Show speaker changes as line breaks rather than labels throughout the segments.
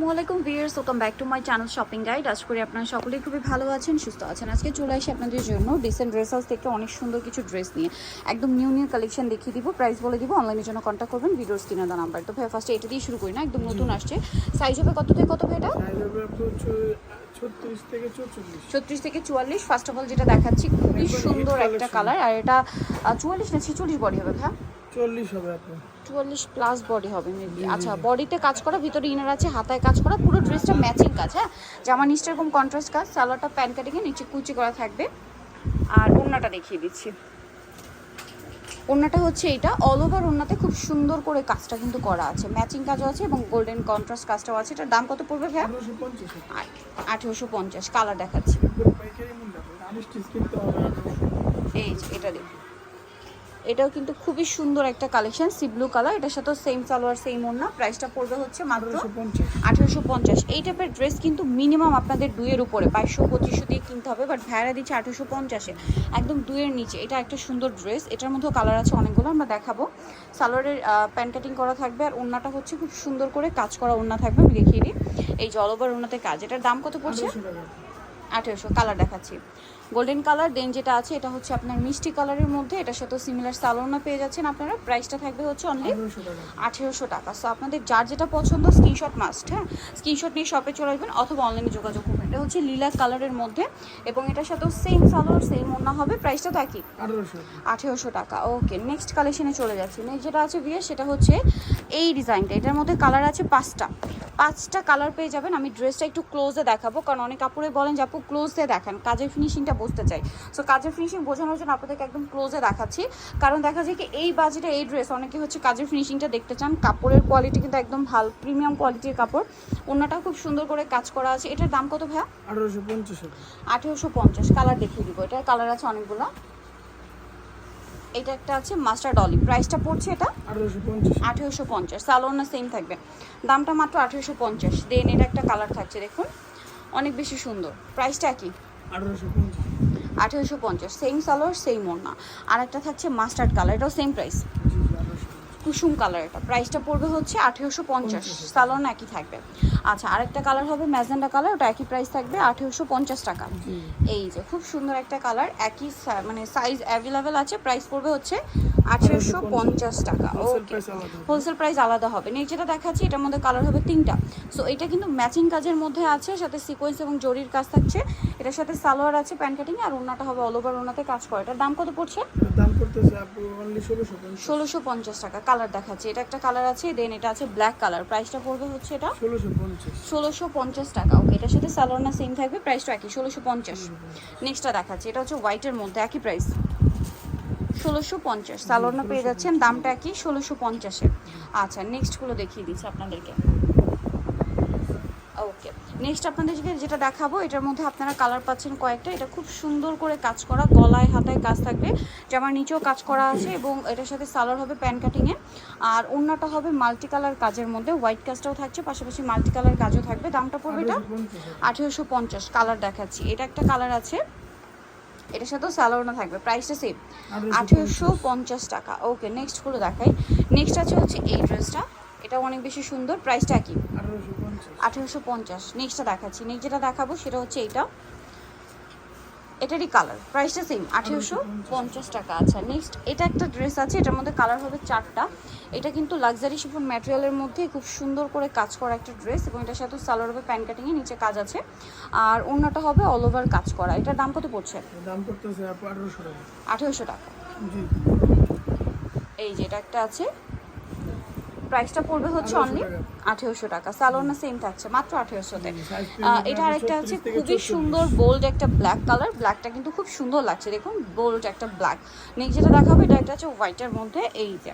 আসসালামাইকুম viewers welcome back to my channel shopping guide আজ করি আপনারা সকলেই খুবই ভালো আছেন সুস্থ আছেন। আজকে চলে আসি আপনাদের জন্য ডিসেন্ট ড্রেস হাউস থেকে অনেক সুন্দর কিছু ড্রেস নিয়ে। একদম নিউ নিউ কালেকশন দেখিয়ে দিব প্রাইস বলে দিব অনলাইনের জন্য কন্ট্যাক্ট করবেন ভিডিওর স্ক্রিনে দেওয়া নাম্বার তো ভাই ফার্স্টে এটা দিয়ে শুরু করি না একদম নতুন আসছে। সাইজ হবে কত থেকে কত ভাই এটা?
ছত্রিশ থেকে
চুয়াল্লিশ। ফার্স্ট অফ অল যেটা দেখাচ্ছি খুবই সুন্দর একটা কালার আর এটা চুয়াল্লিশ না ছেচল্লিশ বডি হবে ভাই
চল্লিশ হবে আপনার।
চুয়াল্লিশ প্লাস বডি হবে মেবি আচ্ছা বডিতে কাজ করা ভিতরে ইনার আছে হাতায় কাজ করা পুরো ড্রেসটা ম্যাচিং কাজ হ্যাঁ? জামা নিচটা এরকম কন্ট্রাস্ট কাজ সালোয়ারটা প্যান্ট কাটিংয়ে নিচে কুচি করা থাকবে। আর ওড়নাটা দেখিয়ে দিচ্ছি। ওড়নাটা হচ্ছে এটা। অল ওভার ওড়নাতে খুব সুন্দর করে কাজটা কিন্তু করা আছে। ম্যাচিং কাজও আছে এবং গোল্ডেন কন্ট্রাস্ট কাজটাও আছে। এটার দাম কত পড়বে
পঞ্চাশ।
আঠেরোশো পঞ্চাশ। কালার দেখাচ্ছি। এই এটা দেখুন। এটাও কিন্তু খুবই সুন্দর একটা কালেকশন সি ব্লু কালার এটার সাথে সেম সালোয়ার সেম ওড়না প্রাইসটা পড়বে হচ্ছে মাত্র
আঠারোশো পঞ্চাশ।
এই টাইপের ড্রেস কিন্তু মিনিমাম আপনাদের দুইয়ের উপরে বাইশশো পঁচিশশো দিয়ে কিনতে হবে বাট ভাইরা দিচ্ছে আঠেরোশো পঞ্চাশে। একদম দুইয়ের নিচে এটা একটা সুন্দর ড্রেস এটার মধ্যেও কালার আছে অনেকগুলো আমরা দেখাবো। সালোয়ারের প্যান্ট কাটিং করা থাকবে আর ওড়নাটা হচ্ছে খুব সুন্দর করে কাজ করা ওড়না থাকবে আমি দেখিয়ে দিই। এই জলবার ওড়নাতে কাজ এটার দাম কত পড়ছে?
আঠারোশো
কালার দেখাচ্ছি। গোল্ডেন কালার দেন যেটা আছে এটা হচ্ছে আপনার মিষ্টি কালারের মধ্যে এটার সাথে সিমিলার সালোনা পেয়ে যাচ্ছেন আপনারা। প্রাইসটা থাকবে হচ্ছে অনলি
আঠারোশো টাকা।
সো আপনাদের যার যেটা পছন্দ স্ক্রিনশট মাস্ট হ্যাঁ? স্ক্রিনশট নিয়ে শপে চলে আসবেন অথবা অনলাইনে যোগাযোগ এটা হচ্ছে লিলাক কালারের মধ্যে এবং এটার সাথেও সেম সালোয়ার সেম ওনা হবে। প্রাইসটা তো একই।
আঠারোশো।
টাকা। ওকে নেক্সট কালেকশনে চলে যাচ্ছি। নেক্সট যেটা আছে বিয়ে সেটা হচ্ছে এই ডিজাইনটা এটার মধ্যে কালার আছে পাঁচটা। পাঁচটা কালার পেয়ে যাবেন। আমি ড্রেসটা একটু ক্লোজে দেখাবো কারণ অনেক কাপড়ে বলেন যে আপু ক্লোজে দেখান। কাজের ফিনিশিংটা বুঝতে চাই। সো কাজের ফিনিশিং বোঝানোর জন্য আপনাদেরকে একদম ক্লোজে দেখাচ্ছি। কারণ দেখা যায় কি এই বাজেটে এই ড্রেস অনেকে হচ্ছে কাজের ফিনিশিংটা দেখতে চান। কাপড়ের কোয়ালিটি কিন্তু একদম ভালো প্রিমিয়াম কোয়ালিটির কাপড়। অন্যটাও খুব সুন্দর করে কাজ করা আছে। এটার দাম কত ভাইয়া
আঠারোশো পঞ্চাশ
আঠেরোশো পঞ্চাশ কালার দেখিয়ে দিব। এটার কালার আছে অনেকগুলো। এটা একটা আছে মাস্টার্ড অলিভ প্রাইসটা পড়ছে এটা?
আঠারোশো পঞ্চাশ।
সালোনা সেম থাকবে। দামটা মাত্র আঠেরোশো পঞ্চাশ। দেন এটা একটা কালার থাকছে দেখুন। অনেক বেশি সুন্দর। প্রাইসটা কি?
আঠারোশো পঞ্চাশ।
সেম সালোয়ার সেম ওড়না। আর একটা থাকছে মাস্টার্ড কালার এটাও সেম প্রাইস কুসুম কালার এটা। প্রাইসটা পড়বে হচ্ছে আঠেরোশো পঞ্চাশ। স্যালন একই থাকবে। আচ্ছা আরেকটা কালার হবে ম্যাজেন্ডা কালার ওটা একই প্রাইস থাকবে আঠেরোশো পঞ্চাশ টাকা। এই যে খুব সুন্দর একটা কালার একই মানে সাইজ অ্যাভেলেবেল আছে প্রাইস পড়বে হচ্ছে আঠেরোশো পঞ্চাশ টাকা ওকে হোলসেল প্রাইস আলাদা হবে। নেক্সট যেটা দেখাচ্ছি এটার মধ্যে কালার হবে তিনটা। সো এটা কিন্তু ম্যাচিং কাজের মধ্যে আছে সাথে সিকোয়েন্স এবং জরির কাজ থাকছে। এটার সাথে সালোয়ার আছে প্যান্ট কাটিং আর ওনাটা হবে অল ওভার ওনাতে কাজ করে। এটার দাম কত পড়ছে?
ষোলোশো পঞ্চাশ।
টাকা কালার দেখাচ্ছে। এটা একটা কালার আছে দেন এটা আছে ব্ল্যাক কালার প্রাইসটা পড়বে হচ্ছে এটা?
ষোলোশো পঞ্চাশ।
টাকা ওকে এটার সাথে সালোয়ার না সেম থাকবে প্রাইসটা একই ষোলোশো পঞ্চাশ। নেক্সটটা দেখাচ্ছি এটা হচ্ছে হোয়াইটের মধ্যে একই প্রাইস ষোলোশো পঞ্চাশ। সালোয়ার পেয়ে যাচ্ছেন, দামটা একই ষোলোশো পঞ্চাশে। আচ্ছা নেক্সটগুলো দেখিয়ে দিচ্ছি আপনাদেরকে। ওকে নেক্সট আপনাদেরকে যেটা দেখাবো, এটার মধ্যে আপনারা কালার পাচ্ছেন কয়েকটা। এটা খুব সুন্দর করে কাজ করা, গলায়, হাতায় কাজ থাকবে। জামার নিচেও কাজ করা আছে এবং এটার সাথে সালোয়ার হবে প্যান কাটিংয়ে আর অন্যটা হবে মাল্টি কালার কাজের মধ্যে। হোয়াইট কাজটাও থাকছে, পাশাপাশি মাল্টি কালার কাজও থাকবে। দামটা পড়বে এটা।
আঠেরোশো পঞ্চাশ
কালার দেখাচ্ছি। এটা একটা কালার আছে। এটার সাথেও স্যালোনা থাকবে প্রাইসটা সেম আঠেরোশো পঞ্চাশ টাকা। ওকে নেক্সটগুলো দেখাই। নেক্সট আছে হচ্ছে এই ড্রেসটা এটা অনেক বেশি সুন্দর প্রাইসটা কি
আঠেরোশো পঞ্চাশ।
নেক্সটটা দেখাচ্ছি। নেক্সট যেটা দেখাবো সেটা হচ্ছে এইটা। এটারই কালার প্রাইসটা সেম আঠেরোশো পঞ্চাশ টাকা আচ্ছা নেক্সট এটা একটা ড্রেস আছে এটার মধ্যে কালার হবে চারটা। এটা কিন্তু লাক্সারি শিফন ম্যাটেরিয়ালের মধ্যে খুব সুন্দর করে কাজ করা একটা ড্রেস এবং এটার সাথে সালোয়ার হবে প্যান কাটিংয়ে নিচে কাজ আছে। আর অন্যটা হবে অল ওভার কাজ করা। এটার দাম কত পড়ছে?
দাম আপু আঠারোশো টাকা।
আঠেরোশো টাকা।
জি।
এই যে এটা একটা আছে। প্রাইসটা পড়বে হচ্ছে
1800
অনলি
টাকা।
আঠেরোশো টাকা। সালোনা সেম থাকছে মাত্র আঠেরোশোতে। এটা আরেকটা
36
খুবই সুন্দর বোল্ড একটা ব্ল্যাক কালার ব্ল্যাকটা কিন্তু খুব সুন্দর লাগছে দেখুন বোল্ড একটা ব্ল্যাক নেক্সট যেটা দেখাবো এটা একটা হচ্ছে হোয়াইটের মধ্যে এই যে।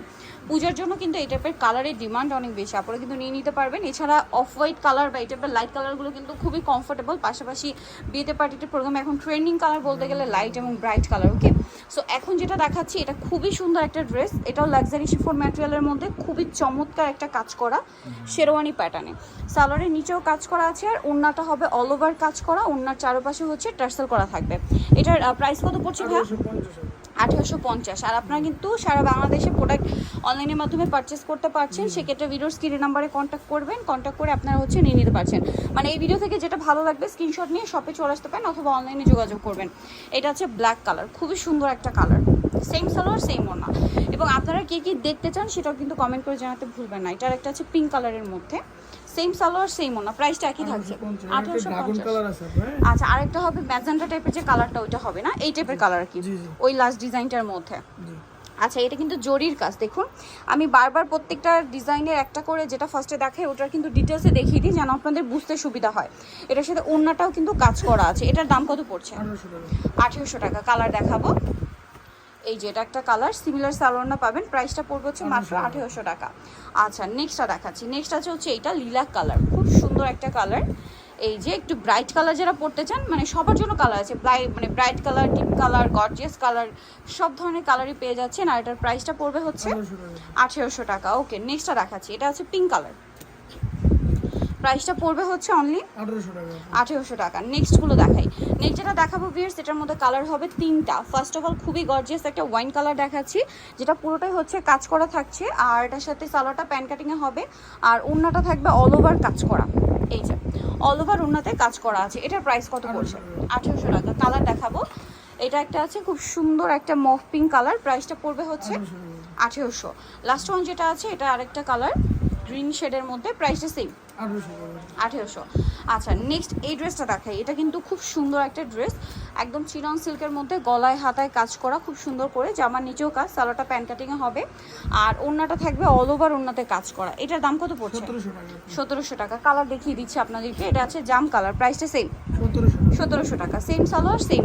পূজার জন্য কিন্তু এই টাইপের কালারের ডিমান্ড অনেক বেশি। আপনারা কিন্তু নিয়ে নিতে পারবেন। এছাড়া অফ হোয়াইট কালার বা এই টাইপের লাইট কালারগুলো কিন্তু খুবই কমফোর্টেবল পাশাপাশি বিয়েতে পার্টিতে প্রোগ্রামে এখন ট্রেন্ডিং কালার বলতে গেলে লাইট এবং ব্রাইট কালার ওকে সো এখন যেটা দেখাচ্ছি, এটা খুবই সুন্দর একটা ড্রেস এটাও লাক্সারি শিফোর ম্যাটেরিয়ালের মধ্যে, খুবই চমৎকার একটা কাজ করা শেরওয়ানি প্যাটার্নে সালোয়ারের নিচেও কাজ করা আছে, আর ওড়নাটা হবে অল ওভার কাজ করা। ওড়নার চারপাশে হচ্ছে টার্সেল করা থাকবে। এটার প্রাইস কত পড়ছে ভাইয়া?
আঠারোশো পঞ্চাশ।
আর আপনারা কিন্তু সারা বাংলাদেশে প্রোডাক্ট অনলাইনের মাধ্যমে পারচেস করতে পারছেন সেক্ষেত্রে ভিডিওর স্ক্রিনের নাম্বারে কন্ট্যাক্ট করবেন কন্ট্যাক্ট করে আপনারা হচ্ছে নিয়ে নিতে পারছেন। মানে এই ভিডিও থেকে যেটা ভালো লাগবে স্ক্রিনশট নিয়ে শপে চলে আসতে পারেন অথবা অনলাইনে যোগাযোগ করবেন। এটা হচ্ছে ব্ল্যাক কালার খুবই সুন্দর একটা কালার সেম সালোয়ার সেম ওনা এবং আপনারা কে কী দেখতে চান সেটাও কিন্তু কমেন্ট করে জানাতে ভুলবেন না। এটার একটা হচ্ছে পিঙ্ক কালারের মধ্যে। সেম সালোয়ার সেম ওনা প্রাইসটা একই থাকছে। আঠারোশো আচ্ছা আরেকটা হবে ম্যাজেন্টা টাইপের যে কালারটা ওইটা হবে না? এই টাইপের কালার কি। ওই লাস্ট ডিজাইনটার মধ্যে। আচ্ছা এটা কিন্তু জরির কাজ দেখুন। আমি বারবার প্রত্যেকটা ডিজাইনের একটা করে যেটা ফার্স্টে দেখাই ওটার কিন্তু ডিটেলসে দেখিয়ে দিই যেন আপনাদের বুঝতে সুবিধা হয়। এটার সাথে ওড়নাটাও কিন্তু কাজ করা আছে। এটার দাম কত পড়ছে?
আঠেরোশো টাকা।
কালার দেখাবো। এই যে এটা একটা কালার সিমিলার সালোয়ারটা পাবেন। প্রাইসটা পড়বে হচ্ছে মাত্র আঠেরোশো টাকা। আচ্ছা নেক্সটটা দেখাচ্ছি। নেক্সট আছে হচ্ছে এইটা লিলাক কালার খুব সুন্দর একটা কালার এই যে একটু ব্রাইট কালার যারা পড়তে চান মানে সবার জন্য কালার আছে। মানে bright colour deep colour gorgeous colour সব ধরনের কালারই পেয়ে যাচ্ছেন। আর এটার প্রাইসটা পড়বে হচ্ছে
আঠারোশো টাকা।
আঠেরোশো টাকা। ওকে নেক্সটটা দেখাচ্ছি। এটা হচ্ছে পিঙ্ক কালার প্রাইসটা পড়বে হচ্ছে অনলি
আঠারোশো টাকা।
নেক্সটগুলো দেখাই। নেক্সট যেটা দেখাবো ভিয়ার্স এটার মধ্যে কালার হবে তিনটা। ফার্স্ট অফ অল খুবই গর্জিয়াস একটা ওয়াইন কালার দেখাচ্ছি যেটা পুরোটাই হচ্ছে কাজ করা থাকছে আর এটার সাথে সালোয়ারটা প্যান কাটিংয়ে হবে আর ওড়নাটা থাকবে অল ওভার কাজ করা। এই যে অল ওভার ওড়নাতে কাজ করা আছে। এটার প্রাইস কত পড়ছে আঠেরোশো টাকা। কালার দেখাবো। এটা একটা আছে খুব সুন্দর একটা মফ পিঙ্ক কালার প্রাইসটা পড়বে হচ্ছে
আঠেরোশো
লাস্ট ওয়ান যেটা আছে এটা আরেকটা কালার গ্রিন শেডের মধ্যে প্রাইসটা সেম
আঠারোশো
আচ্ছা নেক্সট এই ড্রেসটা দেখাই। এটা কিন্তু খুব সুন্দর একটা ড্রেস একদম চিনন সিল্কের মধ্যে গলায় হাতায় কাজ করা খুব সুন্দর করে। জামার নিচেও কাজ সালোয়ারটা প্যান কাটিংয়ে হবে। আর ওড়নাটা থাকবে অল ওভার ওড়নাতে কাজ করা। এটার দাম কত পড়ছে?
সতেরোশো টাকা।
কালার দেখিয়ে দিচ্ছি আপনাদেরকে। এটা আছে জাম কালার প্রাইসটা সেম
সতেরোশো
টাকা। সেম সালোয়ার সেম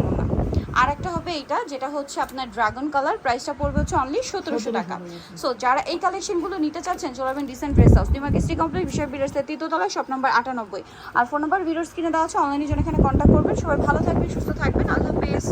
আর একটা হবে এইটা যেটা হচ্ছে আপনার ড্রাগন কালার প্রাইসটা পড়বে হচ্ছে অনলি সতেরোশো টাকা। সো যারা এই কালেকশনগুলো নিতে চাচ্ছেন চলে ডিসেন্ট ড্রেস হাউস নিমাকে স্টি কমপ্লিট বিষয় বিরসের তৃতীয়তলা শপ নম্বর আটানব্বই। আর ফোন নাম্বার ভিডিওর স্ক্রিনে দেওয়া আছে অনলাইনে জন্য এখানে কন্ট্যাক্ট করবেন। সবাই ভালো থাকবেন সুস্থ থাকবেন। আল্লাহ হাফেজ।